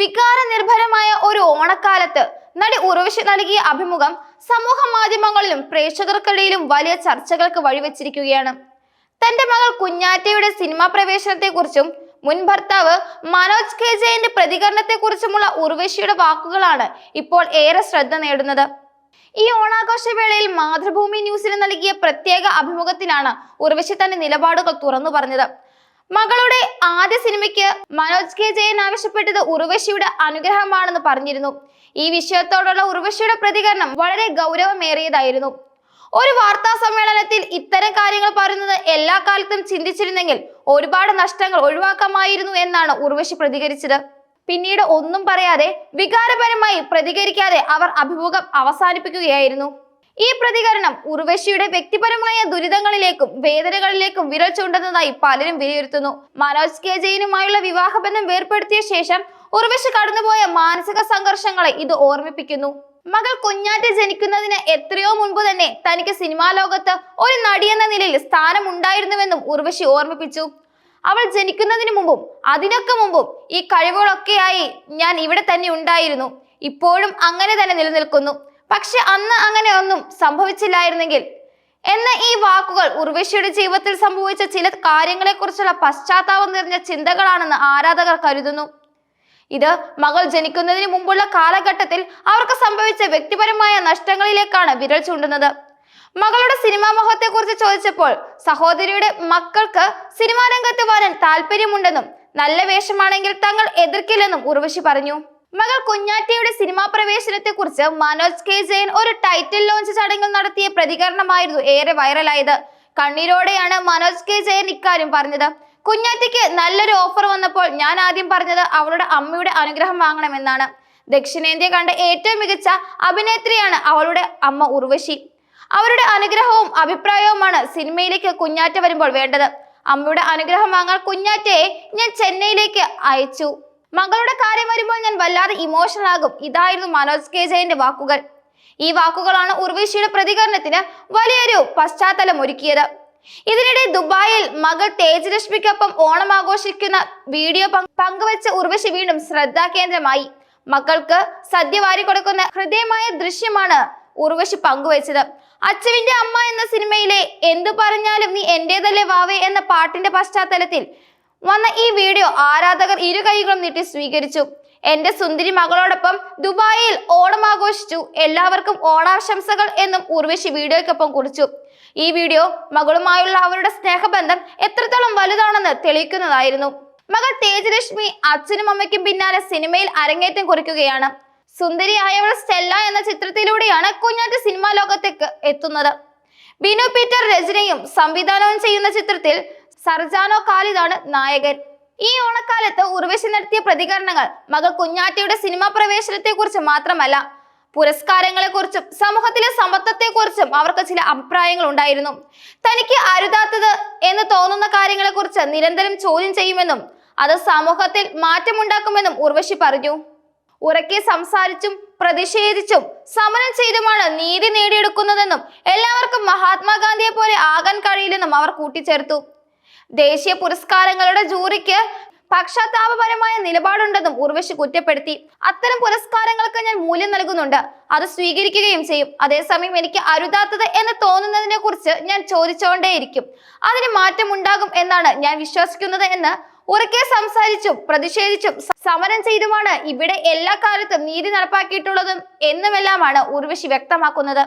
വികാര നിർഭരമായ ഒരു ഓണക്കാലത്ത് നടി ഉർവശി നൽകിയ അഭിമുഖം സമൂഹ മാധ്യമങ്ങളിലും പ്രേക്ഷകർക്കിടയിലും വലിയ ചർച്ചകൾക്ക് വഴിവെച്ചിരിക്കുകയാണ്. തന്റെ മകൾ കുഞ്ഞാറ്റയുടെ സിനിമാ പ്രവേശനത്തെക്കുറിച്ചും മുൻ ഭർത്താവ് മനോജ് കെ ജയന്റെ പ്രതികരണത്തെക്കുറിച്ചുമുള്ള ഉർവശിയുടെ വാക്കുകളാണ് ഇപ്പോൾ ഏറെ ശ്രദ്ധ നേടുന്നത്. ഈ ഓണാഘോഷ വേളയിൽ മാതൃഭൂമി ന്യൂസിന് നൽകിയ പ്രത്യേക അഭിമുഖത്തിലാണ് ഉർവശി തന്റെ നിലപാടുകൾ തുറന്നു പറഞ്ഞത്. മകളുടെ ആദ്യ സിനിമയ്ക്ക് മനോജ് കെ ജയൻ ആവശ്യപ്പെട്ടത് ഉർവശിയുടെ അനുഗ്രഹമാണെന്ന് പറഞ്ഞിരുന്നു. ഈ വിഷയത്തോടുള്ള ഉർവശിയുടെ പ്രതികരണം വളരെ ഗൗരവമേറിയതായിരുന്നു. ഒരു വാർത്താ സമ്മേളനത്തിൽ ഇത്തരം കാര്യങ്ങൾ പറയുന്നത് എല്ലാ കാലത്തും ചിന്തിച്ചിരുന്നെങ്കിൽ ഒരുപാട് നഷ്ടങ്ങൾ ഒഴിവാക്കാമായിരുന്നു എന്നാണ് ഉർവശി പ്രതികരിച്ചത്. പിന്നീട് ഒന്നും പറയാതെ വികാരപരമായി പ്രതികരിക്കാതെ അവർ അഭിമുഖം അവസാനിപ്പിക്കുകയായിരുന്നു. ഈ പ്രതികരണം ഉർവശിയുടെ വ്യക്തിപരമായ ദുരിതങ്ങളിലേക്കും വേദനകളിലേക്കും വിരൽ ചൂണ്ടുന്നതായി പലരും വിലയിരുത്തുന്നു. മനോജ് കെ ജയിനുമായുള്ള വിവാഹബന്ധം വേർപ്പെടുത്തിയ ശേഷം ഉർവശി കടന്നുപോയ മാനസിക സംഘർഷങ്ങളെ ഇത് ഓർമ്മിപ്പിക്കുന്നു. മകൾ കുഞ്ഞാറ്റ ജനിക്കുന്നതിന് എത്രയോ മുൻപ് തന്നെ തനിക്ക് സിനിമാ ലോകത്ത് ഒരു നടിയെന്ന നിലയിൽ സ്ഥാനം ഉണ്ടായിരുന്നുവെന്നും ഉർവശി ഓർമ്മിപ്പിച്ചു. അവൾ ജനിക്കുന്നതിന് മുമ്പും അതിനൊക്കെ മുമ്പും ഈ കഴിവുകളൊക്കെയായി ഞാൻ ഇവിടെ തന്നെ ഉണ്ടായിരുന്നു. ഇപ്പോഴും അങ്ങനെ തന്നെ നിലനിൽക്കുന്നു. പക്ഷെ അന്ന് അങ്ങനെ ഒന്നും സംഭവിച്ചില്ലായിരുന്നെങ്കിൽ. എന്ന ഈ വാക്കുകൾ ഉർവശിയുടെ ജീവിതത്തിൽ സംഭവിച്ച ചില കാര്യങ്ങളെക്കുറിച്ചുള്ള പശ്ചാത്താപം നിറഞ്ഞ ചിന്തകളാണെന്ന് ആരാധകർ കരുതുന്നു. ഇത് മകൾ ജനിക്കുന്നതിന് മുമ്പുള്ള കാലഘട്ടത്തിൽ അവർക്ക് സംഭവിച്ച വ്യക്തിപരമായ നഷ്ടങ്ങളിലേക്കാണ് വിരൽ ചൂണ്ടുന്നത്. മകളുടെ സിനിമാ മോഹത്തെക്കുറിച്ച് ചോദിച്ചപ്പോൾ സഹോദരിയുടെ മക്കൾക്ക് സിനിമാ രംഗത്ത് വരാൻ താല്പര്യമുണ്ടെന്നും നല്ല വേഷമാണെങ്കിൽ തങ്ങൾ എതിർക്കില്ലെന്നും ഉർവശി പറഞ്ഞു. മകൾ കുഞ്ഞാറ്റയുടെ സിനിമാ പ്രവേശനത്തെ കുറിച്ച് മനോജ് കെ ജയൻ ഒരു ടൈറ്റിൽ ലോഞ്ച് ചടങ്ങിൽ നടത്തിയ പ്രതികരണമായിരുന്നു ഏറെ വൈറലായത് കണ്ണീരോടെയാണ് മനോജ് കെ ജയൻ ഇക്കാര്യം പറഞ്ഞത്. കുഞ്ഞാറ്റയ്ക്ക് നല്ലൊരു ഓഫർ വന്നപ്പോൾ ഞാൻ ആദ്യം പറഞ്ഞത് അവളുടെ അമ്മയുടെ അനുഗ്രഹം വാങ്ങണമെന്നാണ്. ദക്ഷിണേന്ത്യ കണ്ട ഏറ്റവും മികച്ച അഭിനേത്രിയാണ് അവളുടെ അമ്മ ഉർവശി. അവരുടെ അനുഗ്രഹവും അഭിപ്രായവുമാണ് സിനിമയിലേക്ക് കുഞ്ഞാറ്റ വരുമ്പോൾ വേണ്ടത്. അമ്മയുടെ അനുഗ്രഹം വാങ്ങാൻ കുഞ്ഞാറ്റയെ ഞാൻ ചെന്നൈയിലേക്ക് അയച്ചു. മകളുടെ കാര്യം വരുമ്പോൾ ഞാൻ വല്ലാതെ ഇമോഷണൽ ആകും. ഇതായിരുന്നു മനോജ് കെ ജയന്റെ വാക്കുകൾ. ഈ വാക്കുകളാണ് ഉർവശിയുടെ പ്രതികരണത്തിന് വലിയൊരു പശ്ചാത്തലം ഒരുക്കിയത്. ഇതിനിടെ ദുബായിൽ മകൾ തേജലക്ഷ്മിക്കൊപ്പം ഓണം ആഘോഷിക്കുന്ന വീഡിയോ പങ്കുവച്ച ഉർവശി വീണ്ടും ശ്രദ്ധാകേന്ദ്രമായി മക്കൾക്ക് സദ്യ വാരി കൊടുക്കുന്ന ഹൃദയമായ ദൃശ്യമാണ് ഉർവശി പങ്കുവച്ചത്. അച്ചുവിന്റെ അമ്മ എന്ന സിനിമയിലെ എന്തു പറഞ്ഞാലും നീ എന്റേതല്ലേ വാവേ എന്ന പാട്ടിന്റെ പശ്ചാത്തലത്തിൽ വന്ന ഈ വീഡിയോ ആരാധകർ ഇരു കൈകളും നീട്ടി സ്വീകരിച്ചു. എന്റെ സുന്ദരി മകളോടൊപ്പം ദുബായിൽ ഓണം ആഘോഷിച്ചു. എല്ലാവർക്കും ഓണാശംസകൾ എന്നും ഉർവശി വീഡിയോയ്ക്കൊപ്പം കുറിച്ചു. ഈ വീഡിയോ മകളുമായുള്ള അവരുടെ സ്നേഹബന്ധം എത്രത്തോളം വലുതാണെന്ന് തെളിയിക്കുന്നതായിരുന്നു. മകൾ തേജലക്ഷ്മി അച്ഛനും അമ്മയ്ക്കും പിന്നാലെ സിനിമയിൽ അരങ്ങേറ്റം കുറിക്കുകയാണ്. സുന്ദരിയായവൾ സ്റ്റെല്ല എന്ന ചിത്രത്തിലൂടെയാണ് കുഞ്ഞാറ്റ് സിനിമാ ലോകത്തേക്ക് എത്തുന്നത്. ബിനു പീറ്റർ രചനയും സംവിധാനവും ചെയ്യുന്ന ചിത്രത്തിൽ സർജാനോ ഖാലിദാണ് നായകൻ. ഈ ഓണക്കാലത്ത് ഉർവശി നടത്തിയ പ്രതികരണങ്ങൾ മകൾ കുഞ്ഞാറ്റയുടെ സിനിമാ പ്രവേശനത്തെ കുറിച്ച് മാത്രമല്ല പുരസ്കാരങ്ങളെക്കുറിച്ചും സമൂഹത്തിലെ സമത്വത്തെ കുറിച്ചും അവർക്ക് ചില അഭിപ്രായങ്ങൾ ഉണ്ടായിരുന്നു. തനിക്ക് അരുതാത്തത് എന്ന് തോന്നുന്ന കാര്യങ്ങളെക്കുറിച്ച് നിരന്തരം ചോദ്യം ചെയ്യുമെന്നും അത് സമൂഹത്തിൽ മാറ്റമുണ്ടാക്കുമെന്നും ഉർവശി പറഞ്ഞു. ഉറക്കെ സംസാരിച്ചും പ്രതിഷേധിച്ചും സമരം ചെയ്തുമാണ് നീതി നേടിയെടുക്കുന്നതെന്നും എല്ലാവർക്കും മഹാത്മാഗാന്ധിയെ പോലെ ആകാൻ കഴിയില്ലെന്നും അവർ കൂട്ടിച്ചേർത്തു. ദേശീയ പുരസ്കാരങ്ങളുടെ ജൂറിക്ക് പക്ഷാതാപപരമായ നിലപാടുണ്ടെന്നും ഉർവശി കുറ്റപ്പെടുത്തി. അത്തരം പുരസ്കാരങ്ങൾക്ക് ഞാൻ മൂല്യം നൽകുന്നുണ്ട്. അത് സ്വീകരിക്കുകയും ചെയ്യും. അതേസമയം എനിക്ക് അരുതാത്തത് എന്ന് തോന്നുന്നതിനെ കുറിച്ച് ഞാൻ ചോദിച്ചുകൊണ്ടേയിരിക്കും അതിന് മാറ്റമുണ്ടാകും എന്നാണ് ഞാൻ വിശ്വസിക്കുന്നത് എന്ന് ഉറക്കെ സംസാരിച്ചും പ്രതിഷേധിച്ചും സമരം ചെയ്തുമാണ് ഇവിടെ എല്ലാ കാലത്തും നീതി നടപ്പാക്കിയിട്ടുള്ളതും എന്നുമെല്ലാമാണ് ഉർവശി വ്യക്തമാക്കുന്നത്.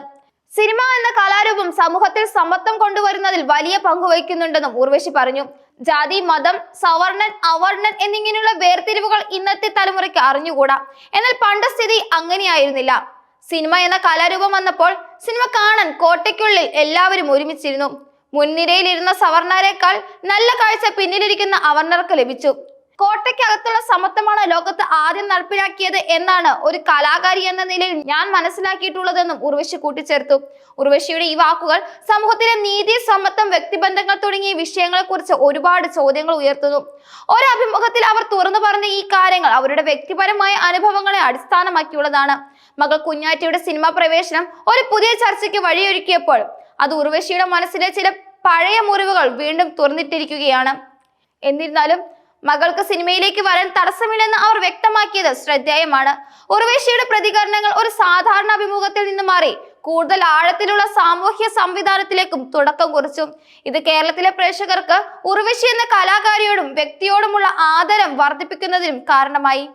സിനിമ എന്ന കലാരൂപം സമൂഹത്തിൽ സമത്വം കൊണ്ടുവരുന്നതിൽ വലിയ പങ്ക് വഹിക്കുന്നുണ്ടെന്നും ഉർവശി പറഞ്ഞു. ജാതി മതം സവർണൻ അവർണൻ എന്നിങ്ങനെയുള്ള വേർതിരിവുകൾ ഇന്നത്തെ തലമുറയ്ക്ക് അറിഞ്ഞുകൂടാ. എന്നാൽ പണ്ട് സ്ഥിതി അങ്ങനെയായിരുന്നില്ല. സിനിമ എന്ന കലാരൂപം വന്നപ്പോൾ സിനിമ കാണാൻ കോട്ടയ്ക്കുള്ളിൽ എല്ലാവരും ഒരുമിച്ചിരുന്നു. മുൻനിരയിലിരുന്ന സവർണരേക്കാൾ നല്ല കാഴ്ച പിന്നിലിരിക്കുന്ന അവർണർക്ക് ലഭിച്ചു. കോട്ടയ്ക്കകത്തുള്ള സമത്വമാണ് ലോകത്ത് ആദ്യം നടപ്പിലാക്കിയത് എന്നാണ് ഒരു കലാകാരി എന്ന നിലയിൽ ഞാൻ മനസ്സിലാക്കിയിട്ടുള്ളതെന്നും ഉർവശി കൂട്ടിച്ചേർത്തു. ഉർവശിയുടെ ഈ വാക്കുകൾ സമൂഹത്തിലെ നീതി സമത്വം വ്യക്തിബന്ധങ്ങൾ തുടങ്ങിയ വിഷയങ്ങളെക്കുറിച്ച് ഒരുപാട് ചോദ്യങ്ങൾ ഉയർത്തുന്നു. ഒരു അഭിമുഖത്തിൽ അവർ തുറന്നു പറഞ്ഞ ഈ കാര്യങ്ങൾ അവരുടെ വ്യക്തിപരമായ അനുഭവങ്ങളെ അടിസ്ഥാനമാക്കിയുള്ളതാണ്. മകൾ കുഞ്ഞാറ്റയുടെ സിനിമാ പ്രവേശനം ഒരു പുതിയ ചർച്ചയ്ക്ക് വഴിയൊരുക്കിയപ്പോൾ അത് ഉർവശിയുടെ മനസ്സിലെ ചില പഴയ മുറിവുകൾ വീണ്ടും തുറന്നിട്ടിരിക്കുകയാണ്. എന്നിരുന്നാലും മകൾക്ക് സിനിമയിലേക്ക് വരാൻ തടസ്സമില്ലെന്ന് അവർ വ്യക്തമാക്കിയത് ശ്രദ്ധേയമാണ്. ഉർവേശിയുടെ പ്രതികരണങ്ങൾ ഒരു സാധാരണ അഭിമുഖത്തിൽ നിന്ന് മാറി കൂടുതൽ ആഴത്തിലുള്ള സാമൂഹ്യ സംവിധാനത്തിലേക്കും തുടക്കം കുറിച്ചു. ഇത് കേരളത്തിലെ പ്രേക്ഷകർക്ക് ഉർവശി എന്ന കലാകാരിയോടും വ്യക്തിയോടുമുള്ള ആദരം വർദ്ധിപ്പിക്കുന്നതിനും കാരണമായി.